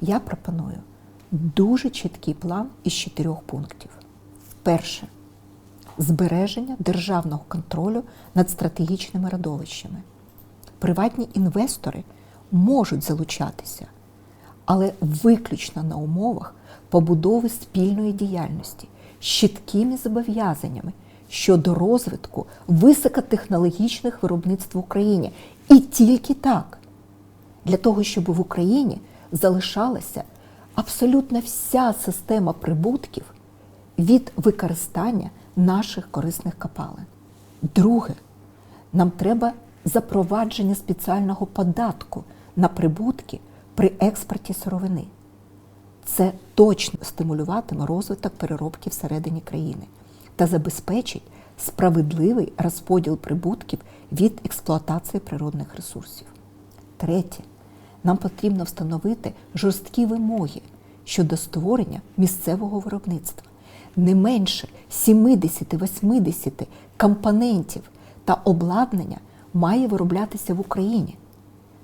Я пропоную дуже чіткий план із чотирьох пунктів. Перше збереження державного контролю над стратегічними родовищами. Приватні інвестори можуть залучатися, але виключно на умовах побудови спільної діяльності з чіткими зобов'язаннями щодо розвитку високотехнологічних виробництв в Україні. І тільки так, для того, щоб в Україні залишалася абсолютно вся система прибутків від використання наших корисних копалин. Друге, нам треба запровадження спеціального податку на прибутки при експорті сировини. Це точно стимулюватиме розвиток переробки всередині країни та забезпечить справедливий розподіл прибутків від експлуатації природних ресурсів. Третє, нам потрібно встановити жорсткі вимоги щодо створення місцевого виробництва. Не менше 70-80 компонентів та обладнання має вироблятися в Україні.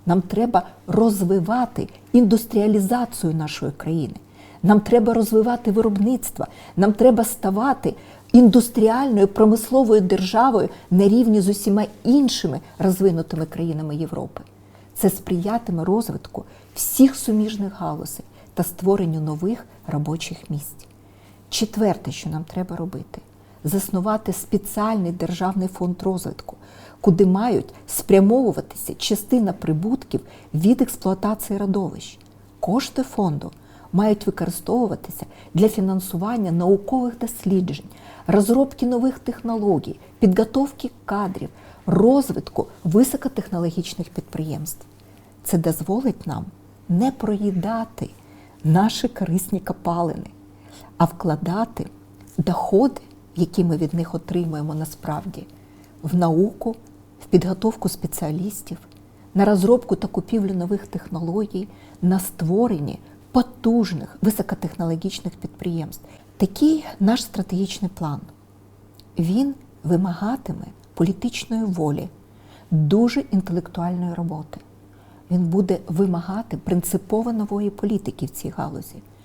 Нам треба розвивати індустріалізацію нашої країни. Нам треба розвивати виробництво, нам треба ставати індустріальною промисловою державою на рівні з усіма іншими розвинутими країнами Європи. Це сприятиме розвитку всіх суміжних галузей та створенню нових робочих місць. Четверте, що нам треба робити, заснувати спеціальний державний фонд розвитку, куди мають спрямовуватися частина прибутків від експлуатації родовищ. Кошти фонду мають використовуватися для фінансування наукових досліджень, розробки нових технологій, підготовки кадрів, розвитку високотехнологічних підприємств. Це дозволить нам не проїдати наші корисні копалини, а вкладати доходи, які ми від них отримуємо насправді, в науку, в підготовку спеціалістів, на розробку та купівлю нових технологій, на створення потужних високотехнологічних підприємств. Такий наш стратегічний план. Він вимагатиме політичної волі, дуже інтелектуальної роботи. Він буде вимагати принципово нової політики в цій галузі.